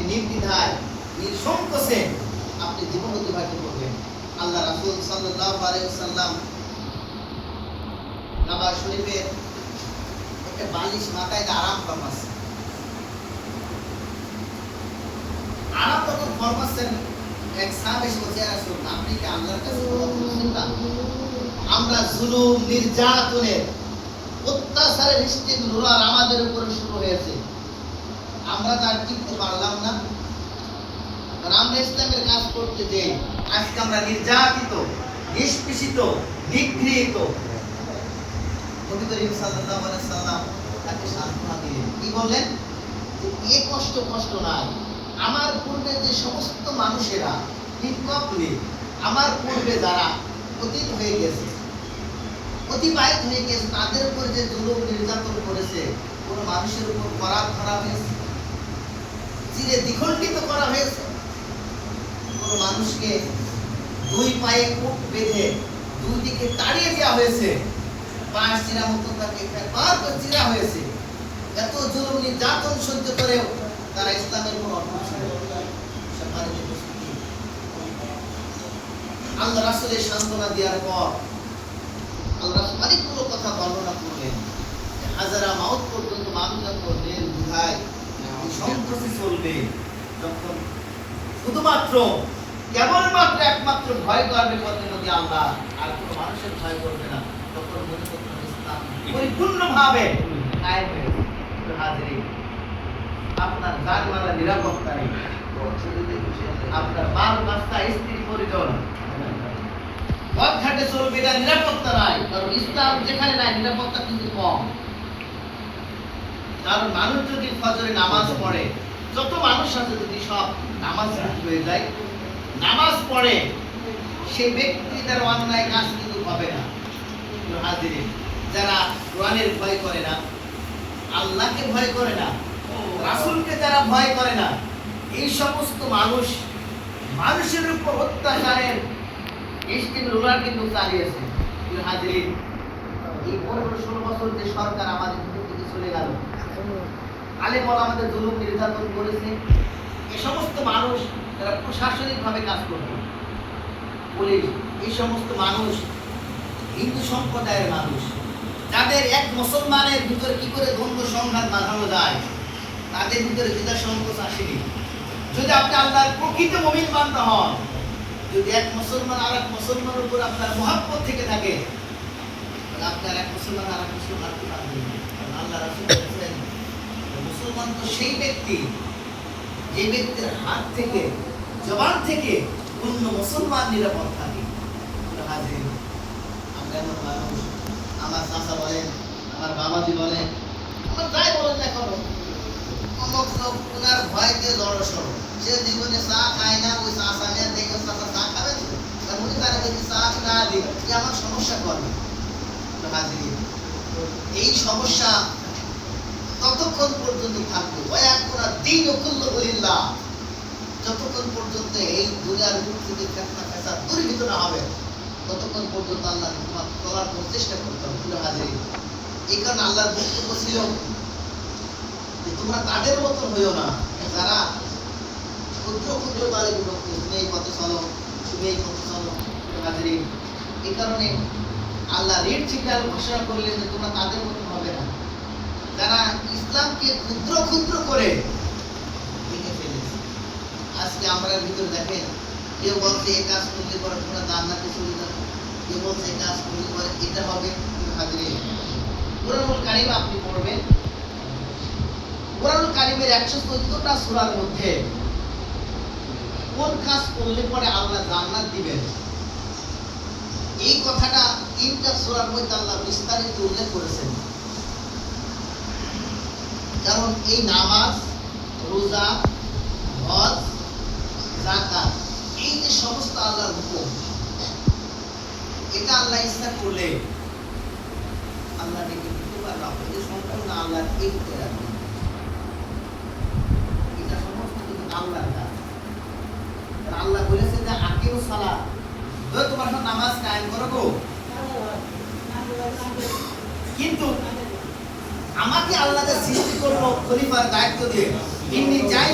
আপনি নির্দ্বিধায় নিঃসংকোচে আপনি জীবন অতিবাহিত করবেন আল্লাহ রাসূল সাল্লাল্লাহু আলাইহি ওয়াসাল্লাম কাবা শরীফের একটা বালিশ মাথায় আরাম ফরমাচ্ছে আরাম যখন ফরমাচ্ছেন এক এসে বলছে, "ইয়া আপনি কি আল্লাহর কাছে দোয়া করছেন না?" আমরা জুলুম নির্যাতনের অত্যাচারের স্টিম রোলার আমাদের উপরে শুরু আমরা তার টিকতে পারলাম না। আমরা ইসলামের কাজ করতে যে আজকে আমরা নির্যাতিত, নিষ্পেষিত, নিগৃহীত। সাল্লাল্লাহু আলাইহি সাল্লাম তাকে সান্ত্বনা দিলেন। কি যে এ কষ্ট কষ্ট নাই। আমার পূর্বে যে সমস্ত মানুষেরা নিকপলে আমার পূর্বে যারা অতীত হয়ে গেছে, অতিবাহিত হয়ে গেছে, তাদের উপর যে জুলুম নির্যাতন করেছে, কোন মানুষের উপর করা হয়েছে। চিরে দ্বিখণ্ডিত করা হয়েছে। কোন মানুষকে দুই পায়ে কোট বেঁধে দুই দিকে তাড়িয়ে দেওয়া হয়েছে। পায়ের চিরা মতো তাকে করে চিরা হয়েছে। এত জুলুম নির্যাতন সহ্য করেও তারা ইসলামের কোন। আল্লাহ রাসূলের সান্ত্বনা দেওয়ার পর আল্লাহ অনেকগুলো কথা বর্ণনা করলেন যে হাজারা মাউত পর্যন্ত মানুষ যখন নির্দ্বিধায় চলবে যখন শুধুমাত্র কেবলমাত্র একমাত্র ভয় করবে মধ্যে আল্লাহ, আর কোনো মানুষের ভয় করবে না, তখন মনে করতে হবে ইসলাম পরিপূর্ণভাবে আপনার আপনার বাল স্ত্রী, পরিজন। পথ ঘাটে চলবে নিরাপত্তা নাই, কারণ ইসলাম যেখানে নাই, নিরাপত্তা কিন্তু কম। কারণ মানুষ যদি ফজরে নামাজ পড়ে যত মানুষ আছে যদি সব নামাজ হয়ে যায় নামাজ পড়ে সেই ব্যক্তি তার অন্যায় কাজ কিন্তু হবে না। তো হাজিরিন, যারা কোরআনের ভয় করে না আল্লাহকে ভয় করে না রাসূলকে যারা ভয় করে না এই সমস্ত মানুষ মানুষের উপর অত্যাচারের স্টিম রোলার কিন্তু চালিয়েছে। কিন্তু এই পনেরো ষোলো বছর যে সরকার আমাদের থেকে চলে গেল আলেম আমাদের জুলুম নির্যাতন করেছে। এ সমস্ত মানুষ যারা প্রশাসনিকভাবে কাজ করত পুলিশ, এই সমস্ত মানুষ, হিন্দু সম্প্রদায়ের মানুষ, যাদের এক মুসলমানের ভিতরে কি করে দ্বন্দ্ব সংঘাত বাঁধানো যায়, তাদের ভিতরে যেটা সংকোচ আসেনি। যদি আপনি আল্লাহর প্রকৃত মমিন মানতে হন, যদি এক মুসলমান আর এক মুসলমানের উপর আপনার মহাব্বত থেকে থাকে আপনার এক মুসলমান আর এক মুসলমানকে মানবেন না। কারণ আল্লাহ রাসূল মুসলমান তো সেই ব্যক্তি যে ব্যক্তির হাত থেকে, জবান থেকে অন্য মুসলমান নিরাপদ থাকে। আমরা এমন মানুষ। আমার চাচা বলেন, আমার বাবাজি বলেন, আমার যাই বলেন না লোক ওনার ভয়তে জড়ো জীবনে চা খায় না, ওই চা চা না আমার সমস্যা এই সমস্যা ততক্ষণ পর্যন্ত থাকবে ওয়াকুনা দিন কুল্লু লিল্লাহ যতক্ষণ পর্যন্ত এই দুনিয়ার মুখ থেকে ফেতনা ফেসাদ দূরীভূত না হবে, ততক্ষণ পর্যন্ত আল্লাহ তোমার চলার চেষ্টা করতে হবে। পুরো হাজির। এই কারণে আল্লাহর বক্তব্য ছিল যে তোমরা তাদের মতন হইও না। যারা ক্ষুদ্র ক্ষুদ্র দলে বিভক্ত তুমি এই পথে চলো, তুমি এই পথে চলো হাজির। এই কারণে আল্লাহ রেড সিগন্যাল ঘোষণা করলেন যে তোমরা তাদের মতন হবে না যারা ইসলামকে ক্ষুদ্র ক্ষুদ্র করে ভেঙে ফেলেছে। আজকে আমরা ভিতরে দেখেন, কেউ বলছে এই কাজ করলে পরে তোমরা জান্নাতে চলে যাবে। কেউ বলছে এই কাজ করলে পরে এটা হবে হাজিরে কোরআনুল কারিম আপনি পড়বেন। কোরআনুল কারিমের একশো চোদ্দটা সূরার মধ্যে কোন কাজ করলে পরে আল্লাহ জান্নাত দিবেন? এই কথাটা তিনটা সূরার মধ্যে আল্লাহ বিস্তারিত উল্লেখ করেছেন। কারণ এই নামাজ, রোজা, হজ জাকাত এই যে সমস্ত আল্লাহর হুকুম, এটা আল্লাহ ইচ্ছা করলে আল্লাহ সম্পূর্ণ এই এটা সমস্ত কিন্তু আল্লাহর কাজ। আল্লাহ বলেছে যে আকিও সালা তোমার নামাজ কায়েম করো গো। কিন্তু আমাকে আল্লাহ সৃষ্টি করল খলিফার দায়িত্ব দিয়ে। ইনি যাই